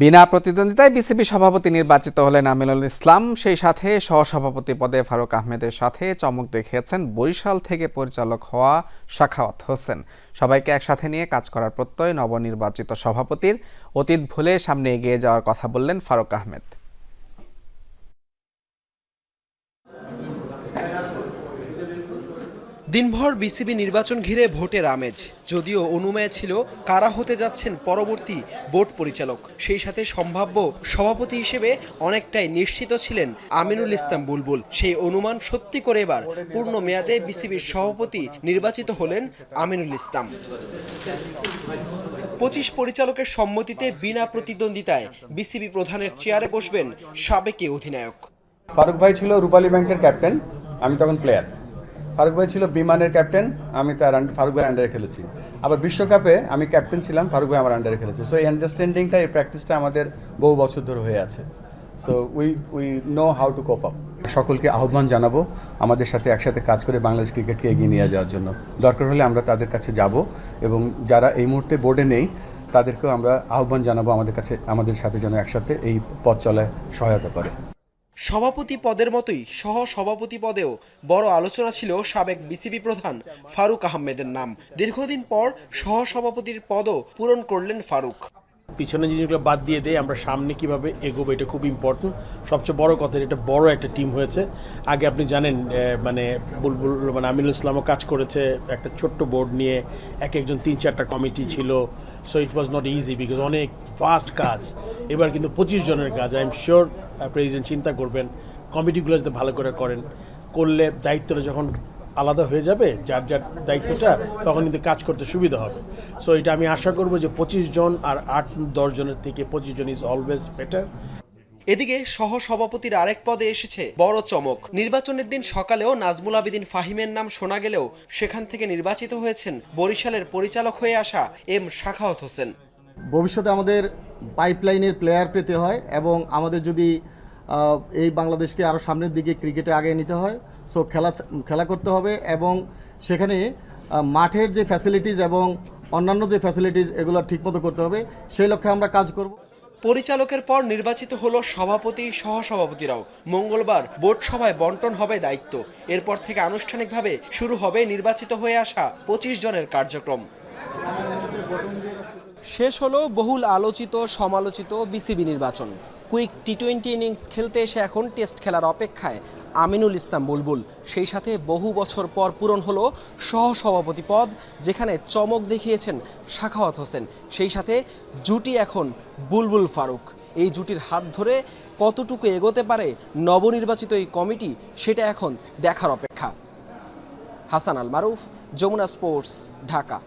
বিনা প্রতিদ্বন্দ্বিতায় বিসিবি সভাপতি নির্বাচিত হলেন আমিনুল ইসলাম। সেই সাথে সহসভাপতি পদে ফারুক আহমেদের সাথে চমক দেখিয়েছেন বরিশাল থেকে পরিচালক হওয়া শাখাওয়াত হোসেন। সবাইকে একসাথে নিয়ে কাজ করার প্রত্যয় নবনির্বাচিত সভাপতির। অতীত ভুলে সামনে এগিয়ে যাওয়ার কথা বললেন ফারুক আহমেদ। দিনভর বিসিবি নির্বাচন ঘিরে ভোটের আমেজ। যদিও অনুমেয় ছিল কারা হতে যাচ্ছেন পরবর্তী বোর্ড পরিচালক। সেই সাথে সম্ভাব্য সভাপতি হিসেবে অনেকটাই নিশ্চিত ছিলেন আমিনুল ইসলাম বুলবুল। সেই অনুমান সত্যি করে এবার পূর্ণ মেয়াদে বিসিবির সভাপতি নির্বাচিত হলেন আমিনুল ইসলাম। পঁচিশ পরিচালকের সম্মতিতে বিনা প্রতিদ্বন্দ্বিতায় বিসিবি প্রধানের চেয়ারে বসবেন সাবেক অধিনায়ক। ফারুক ভাই ছিল রূপালী ব্যাংকের ক্যাপ্টেন, আমি তখন প্লেয়ার ফারুক ভাই ছিল বিমানের ক্যাপ্টেন, আমি তার ফারুক ভাইয়ের আন্ডারে খেলেছি। আবার বিশ্বকাপে আমি ক্যাপ্টেন ছিলাম, ফারুক ভাই আমার আন্ডারে খেলেছে। সো এই আন্ডারস্ট্যান্ডিংটা এই প্র্যাকটিসটা আমাদের বহু বছর ধরে হয়ে আছে। So we we know how to cope up সকলকে আহ্বান জানাব আমাদের সাথে একসাথে কাজ করে বাংলাদেশ ক্রিকেটকে এগিয়ে নিয়ে যাওয়ার জন্য। দরকার হলে আমরা তাদের কাছে যাব এবং যারা এই মুহূর্তে বোর্ডে নেই, তাদেরকেও আমরা আহ্বান জানাব আমাদের কাছে, আমাদের সাথে যেন একসাথে এই পথ চলায় সহায়তা করে। সভাপতি পদের মতোই সহ সভাপতি পদেও বড় আলোচনা ছিল সাবেক বিসিবি প্রধান ফারুক আহমেদের নাম। দীর্ঘদিন পর সহ সভাপতির পদও পূরণ করলেন ফারুক। পিছনে জিনিসগুলো বাদ দিয়ে দেয় আমরা সামনে কীভাবে এগোবো এটা খুব ইম্পর্টেন্ট সবচেয়ে বড় কথা, এটা বড় একটা টিম হয়েছে। আগে আপনি জানেন মানে বুলবুল মানে আমিনুল ইসলামও কাজ করেছে একটা ছোট্ট বোর্ড নিয়ে। এক একজন তিন চারটা কমিটি ছিল। So it was not easy because অনেক ফাস্ট কাজ। এবার কিন্তু পঁচিশ জনের কাজ। আই এম শিওর প্রেসিডেন্ট চিন্তা করবেন কমিটিগুলো যাতে ভালো করে করেন। করলে দায়িত্বটা যখন আলাদা হয়ে যাবে, যার যার দায়িত্বটা, তখন কিন্তু কাজ করতে সুবিধা হবে। সো এটা আমি আশা করব যে পঁচিশ জন আর আট, দশ জনের থেকে পঁচিশ জন ইজ অলওয়েজ বেটার এদিকে সহ সভাপতির আরেক পদে এসেছে বড় চমক। নির্বাচনের দিন সকালেও নাজমুল আবেদিন ফাহিমের নাম শোনা গেলেও সেখান থেকে নির্বাচিত হয়েছেন বরিশালের পরিচালক হয়ে আসা এম শাখাওয়াত হোসেন। ভবিষ্যতে আমাদের পাইপলাইনের প্লেয়ার পেতে হয় এবং আমাদের যদি এই বাংলাদেশকে আরও সামনের দিকে ক্রিকেটে আগে নিতে হয় সো খেলা খেলা করতে হবে এবং সেখানে মাঠের যে ফ্যাসিলিটিস এবং অন্যান্য যে ফ্যাসিলিটিস এগুলো ঠিকমতো করতে হবে, সেই লক্ষ্যে আমরা কাজ করব। পরিচালকের পর নির্বাচিত হল সভাপতি সহ সভাপতিরাও মঙ্গলবার বোর্ড সভায় বন্টন হবে দায়িত্ব। এরপর থেকে আনুষ্ঠানিকভাবে শুরু হবে নির্বাচিত হয়ে আসা পঁচিশ জনের কার্যক্রম। শেষ হলো বহুল আলোচিত, সমালোচিত বিসিবি নির্বাচন। কুইক টি টোয়েন্টি ইনিংস খেলতে এসে এখন টেস্ট খেলার অপেক্ষায়। আমিনুল ইসলাম বুলবুল, সেই সাথে বহু বছর পর পূরণ হলো সহসভাপতি পদ, যেখানে চমক দেখিয়েছেন শাখাওয়াত হোসেন। সেই সাথে জুটি এখন বুলবুল ফারুক। এই জুটির হাত ধরে কতটুকু এগোতে পারে নবনির্বাচিত এই কমিটি, সেটা এখন দেখার অপেক্ষা। হাসান আল মারুফ, যমুনা স্পোর্টস, ঢাকা।